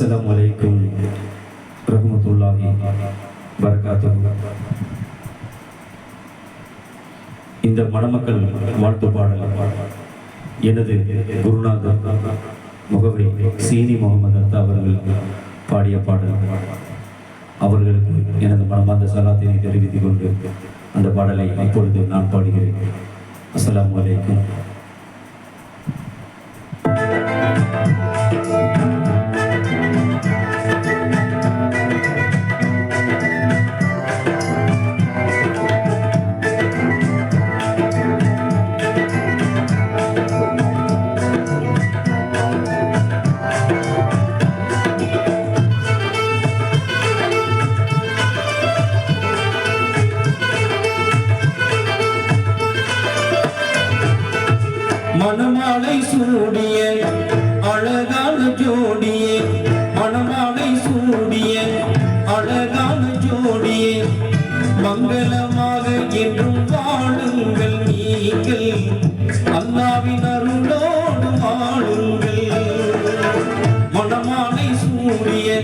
அஸ்ஸலாமு அலைக்கும் ரஹ்மத்துல்லாஹி பரகாத்துஹு இந்த மணமக்கள் வாழ்த்து பாடல் எனது குருநாதர் முகவை சீனி முகமது அத்தா அவர்கள் பாடிய பாடல். அவர்களுக்கு எனது மனமார்ந்த சலாத்தினை தெரிவித்துக் கொண்டு அந்த பாடலை இப்பொழுது நான் பாடுகிறேன். அஸ்லாம் அலைக்கும். மணமாலை சூடிய அழகான ஜோடியே. மணமாலை சூடிய அழகான ஜோடியே. மங்களமாக என்றும் வாழுங்கள் நீங்கள். அல்லாவின் அருளோடு வாழுங்கள். மணமாலை சூடிய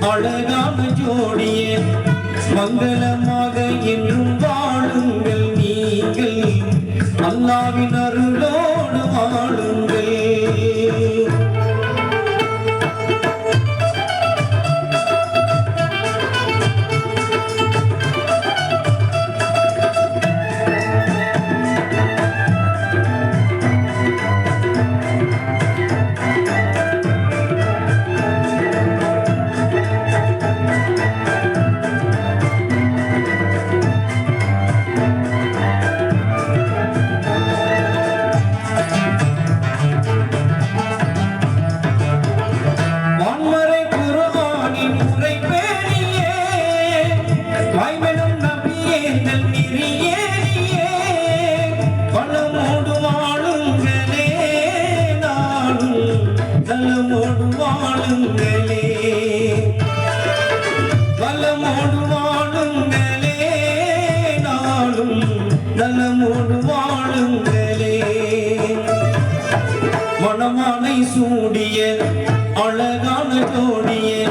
அழகான ஜோடியே. மங்களமாக வல்லமோடு வாழுங்களே. வல்லமோடு வாழுங்களே. நாளும் நலமோடு வாழுங்களே. மணமாலை சூடிய அழகான ஜோடிய.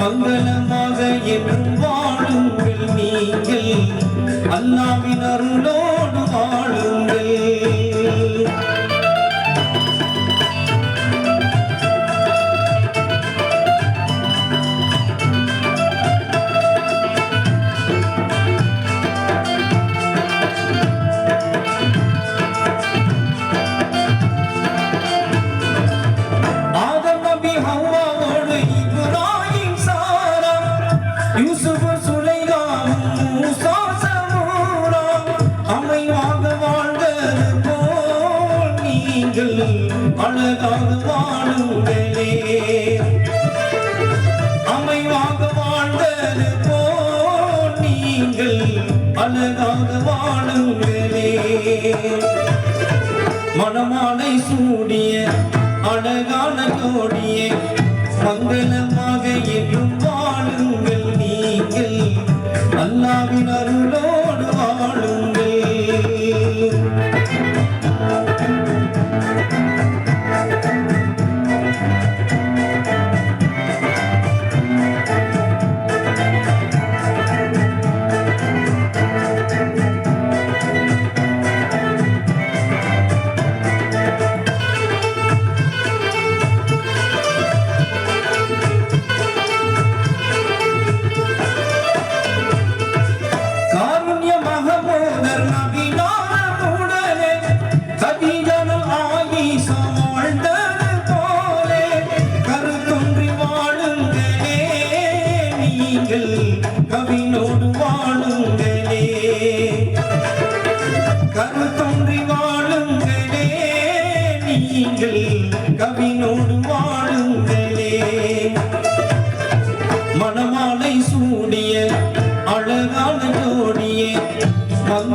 மங்களமாக என்றும் வாழுங்கள் நீங்கள். அல்லாவின் அருளோடு வாழுங்கள். அழகாக வாழுங்களே அமைவாக வாழ்ந்தது போ நீங்கள் அழகாக வாழுங்களே மனமானை சூடிய அழகான கோடிய மங்களமாக என்றும் வாழுங்கள் நீங்கள். அல்லாவின் அருளோடு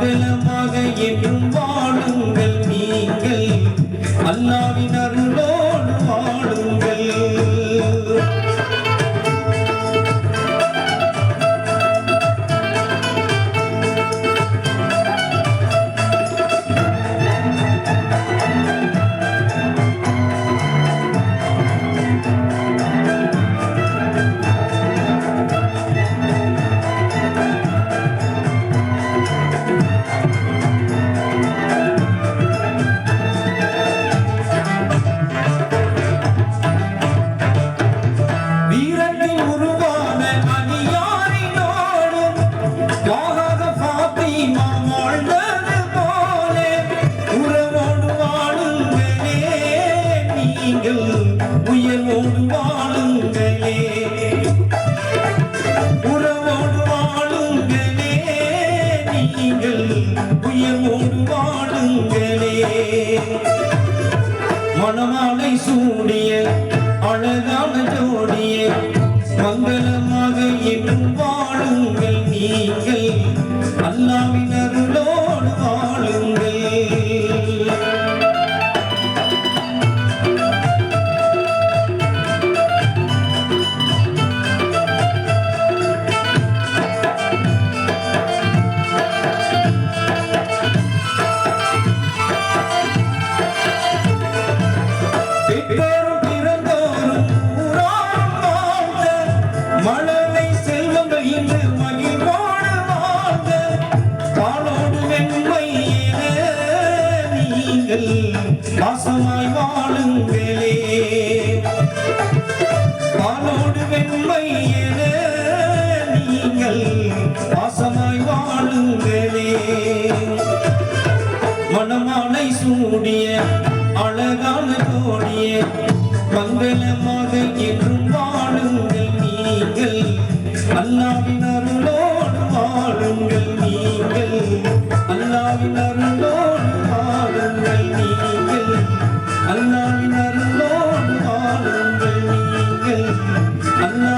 மங்களமாக நீங்கள் உயர்வோடு வாழுங்களே. உறவோடு வாழுங்களே நீங்கள் உயர்வோடு வாழுங்களே. மணமாலை சூடிய அழகான ஜோடிய மங்களமாக இன்னும் வாழுங்கள் நீங்கள். அல்லாவின் அல்லாவின் அருளோடு வாழுங்கள் நீங்கள். அல்லாவின் அருளோடு வாழுங்கள் நீங்கள். அல்லாவின் அருளோடு வாழுங்கள் நீங்கள். அல்லா